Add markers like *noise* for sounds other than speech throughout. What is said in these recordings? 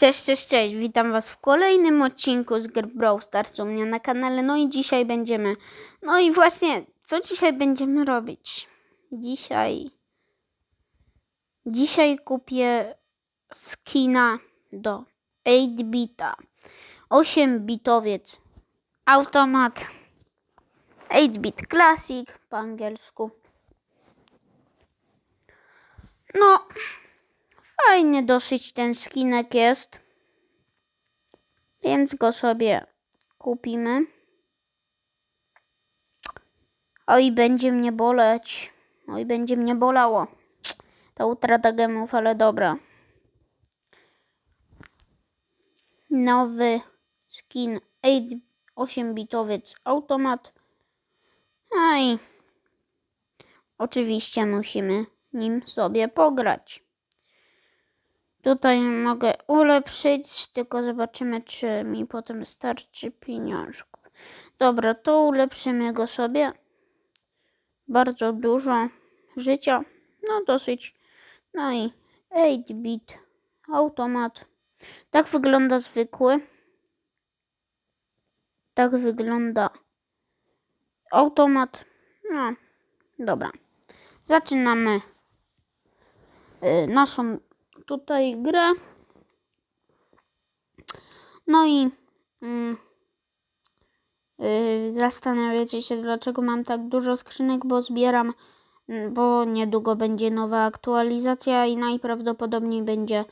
Cześć, cześć, cześć. Witam Was w kolejnym odcinku z gier Brawl Stars u mnie na kanale. No i dzisiaj będziemy... No i właśnie, co dzisiaj będziemy robić? Dzisiaj... Dzisiaj kupię skina do 8-bita. 8-bitowiec automat. 8-bit classic po angielsku. No... Fajny dosyć ten skinek jest. Więc go sobie kupimy. Oj, będzie mnie boleć. Oj, będzie mnie bolało. Ta utrata gemów, ale dobra. Nowy skin 8-bitowiec automat. No i oczywiście musimy nim sobie pograć. Tutaj mogę ulepszyć, tylko zobaczymy, czy mi potem starczy pieniążków. Dobra, to ulepszymy go sobie. Bardzo dużo życia. No dosyć. No i 8-bit automat. Tak wygląda zwykły. Tak wygląda automat. No, dobra. Zaczynamy y, naszą tutaj grę. No i mm, yy, zastanawiacie się, dlaczego mam tak dużo skrzynek, bo zbieram, mm, bo niedługo będzie nowa aktualizacja i najprawdopodobniej będzie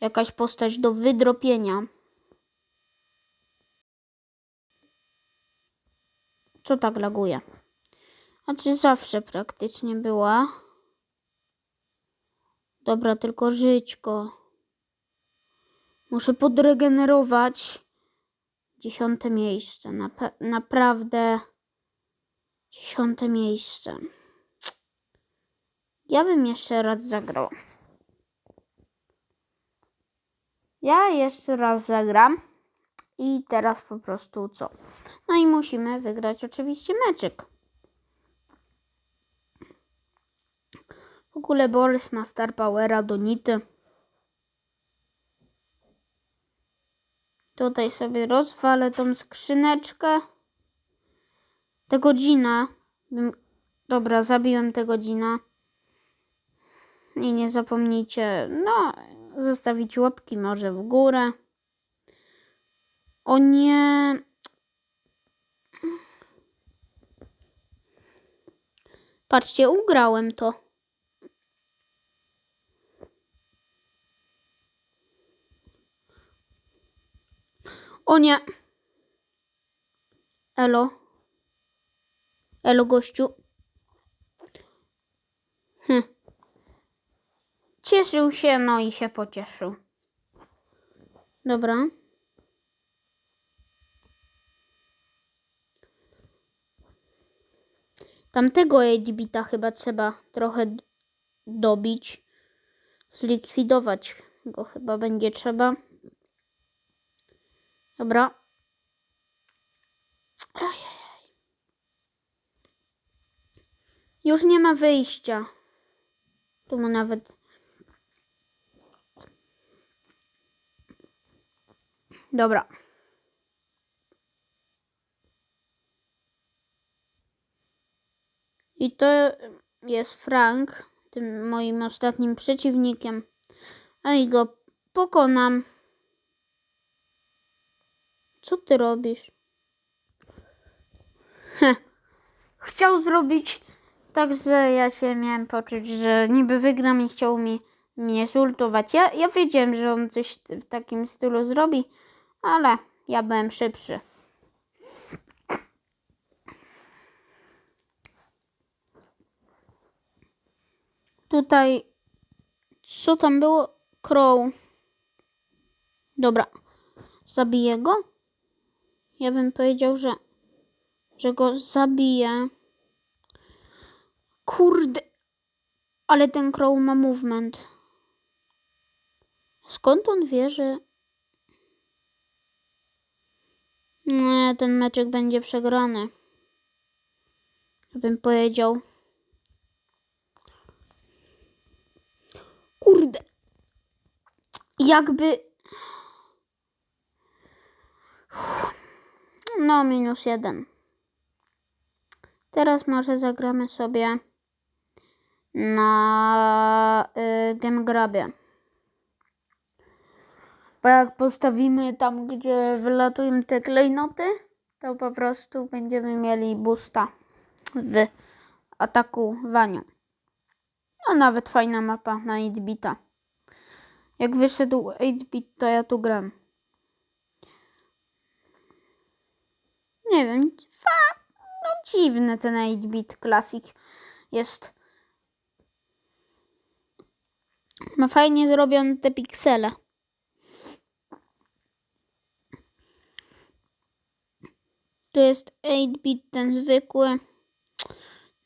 jakaś postać do wydropienia. Co tak laguje? Znaczy zawsze praktycznie była. Dobra, tylko żyćko. Muszę podregenerować. Dziesiąte miejsce. Napa- naprawdę. Dziesiąte miejsce. Ja bym jeszcze raz zagrał. Ja jeszcze raz zagram. I teraz po prostu co? No i musimy wygrać oczywiście meczyk. W ogóle Borys ma Star Powera do Nity. Tutaj sobie rozwalę tą skrzyneczkę. Tę godzinę. Dobra, zabiłem tę godzinę. I nie zapomnijcie, no, zostawić łapki może w górę. O nie. Patrzcie, ugrałem to. O nie. Elo. Elo, gościu. Hm. Cieszył się, no i się pocieszył. Dobra. Tamtego Edbita chyba trzeba trochę dobić. Zlikwidować go chyba będzie trzeba. Dobra. Ajajaj. Już nie ma wyjścia. Tu mu nawet. Dobra. I to jest Frank, tym moim ostatnim przeciwnikiem. A i go pokonam. Co ty robisz? Heh. Chciał zrobić tak, że ja się miałem poczuć, że niby wygram i chciał mi mnie zultować. Ja, ja wiedziałem, że on coś w takim stylu zrobi, ale ja byłem szybszy. Tutaj, co tam było? Crow. Dobra, zabiję go. Ja bym powiedział, że, że go zabiję. Kurde, ale ten Crow ma movement. Skąd on wie, że... Nie, ten meczek będzie przegrany. Ja bym powiedział. Kurde. Jakby No, minus jeden. Teraz może zagramy sobie na y, Game Grabie. Bo jak postawimy tam, gdzie wylatują te klejnoty, to po prostu będziemy mieli boosta w atakowaniu. A nawet fajna mapa na 8-bita. Jak wyszedł 8-bit, to ja tu gram. Nie wiem, fa, no dziwny ten 8-bit Classic jest. Ma fajnie zrobione te piksele. Tu jest 8-bit ten zwykły.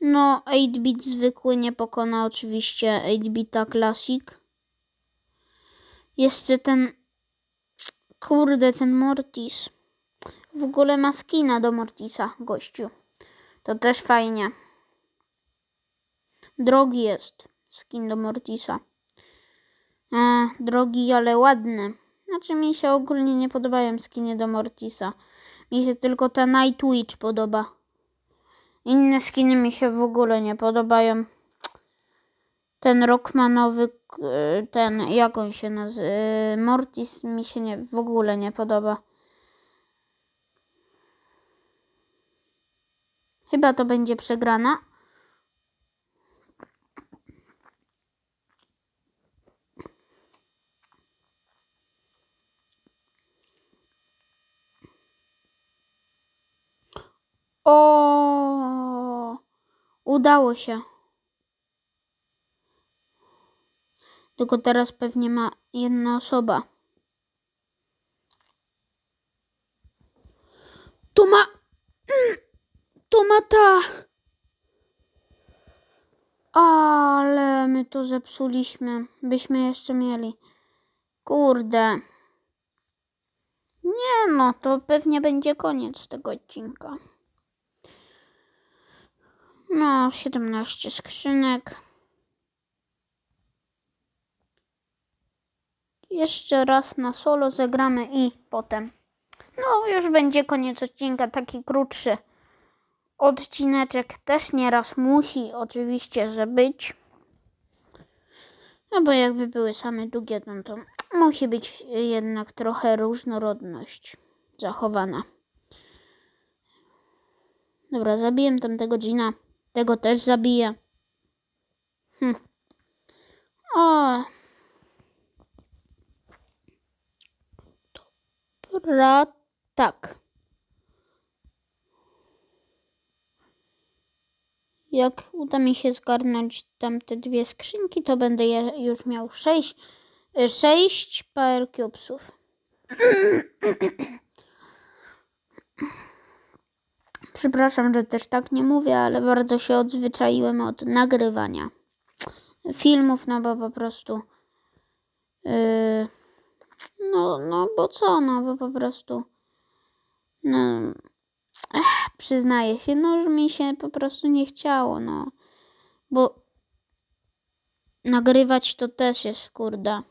No, 8-bit zwykły nie pokona oczywiście 8-bita Classic. Jeszcze ten... Kurde, ten Mortis. W ogóle ma skina do Mortisa, gościu. To też fajnie. Drogi jest skin do Mortisa. Drogi, ale ładny. Znaczy mi się ogólnie nie podobają skiny do Mortisa. Mi się tylko ta Night Witch podoba. Inne skiny mi się w ogóle nie podobają. Ten Rockmanowy, ten, jak on się nazywa? Mortis mi się nie, w ogóle nie podoba. Chyba to będzie przegrana. O, udało się. Tylko teraz pewnie ma jedna osoba. Tu ma. Tu ma ta. Ale my to zepsuliśmy. Byśmy jeszcze mieli. Kurde. Nie no, to pewnie będzie koniec tego odcinka. No, 17 skrzynek. Jeszcze raz na solo zagramy i potem. No, już będzie koniec odcinka, taki krótszy. Odcineczek też nieraz musi oczywiście, że być. No bo jakby były same długie, no to musi być jednak trochę różnorodność zachowana. Dobra, zabiję tamtego Gina. Tego też zabiję. Hm. O. Dobra, tak. Jak uda mi się zgarnąć tamte dwie skrzynki, to będę je już miał sześć, y, sześć power cubesów. *clears throat* Przepraszam, że też tak nie mówię, ale bardzo się odzwyczaiłem od nagrywania filmów, no bo po prostu. Yy, no, no, bo co, no bo po prostu. No, ech, przyznaję się, no, mi się po prostu nie chciało, no. Bo nagrywać to też jest kurde.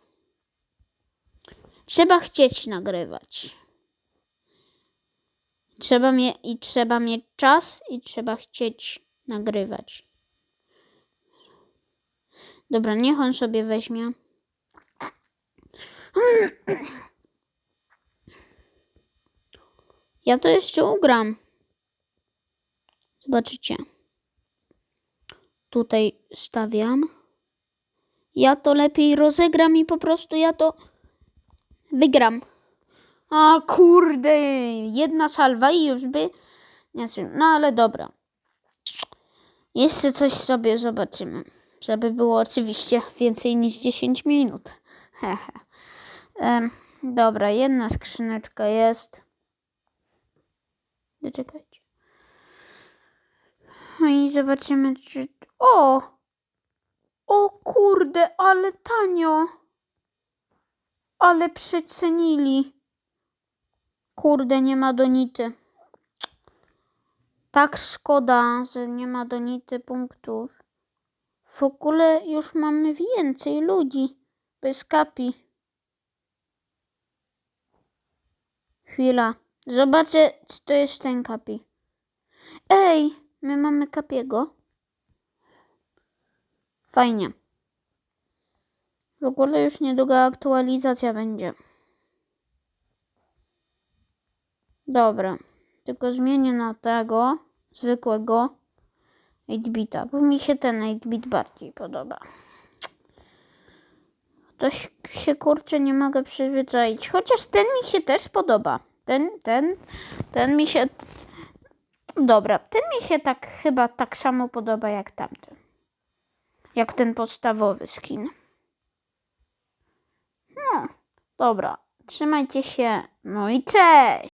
Trzeba chcieć nagrywać. Trzeba mie i trzeba mieć czas i trzeba chcieć nagrywać. Dobra, niech on sobie weźmie. Ja to jeszcze ugram. Zobaczycie. Tutaj stawiam. Ja to lepiej rozegram i po prostu ja to wygram. A kurde, jedna salwa i już by. Nie wiem, no ale dobra. Jeszcze coś sobie zobaczymy. Żeby było oczywiście więcej niż 10 minut. *laughs* Hehe. Dobra, jedna skrzyneczka jest. Zaczekajcie. No i zobaczymy, czy. O! O kurde, ale tanio! Ale przecenili. Kurde, nie ma donity. Tak szkoda, że nie ma donity punktów. W ogóle już mamy więcej ludzi. Bez kapi. Chwila. Zobaczę, czy to jest ten kapi. Ej, my mamy kapiego. Fajnie. W ogóle już niedługo aktualizacja będzie. Dobra. Tylko zmienię na tego zwykłego 8-bita, bo mi się ten 8-bit bardziej podoba. To się kurczę nie mogę przyzwyczaić. Chociaż ten mi się też podoba. Ten, ten, ten mi się. Dobra, ten mi się tak chyba tak samo podoba jak tamten. Jak ten podstawowy skin. No, dobra. Trzymajcie się. No i cześć!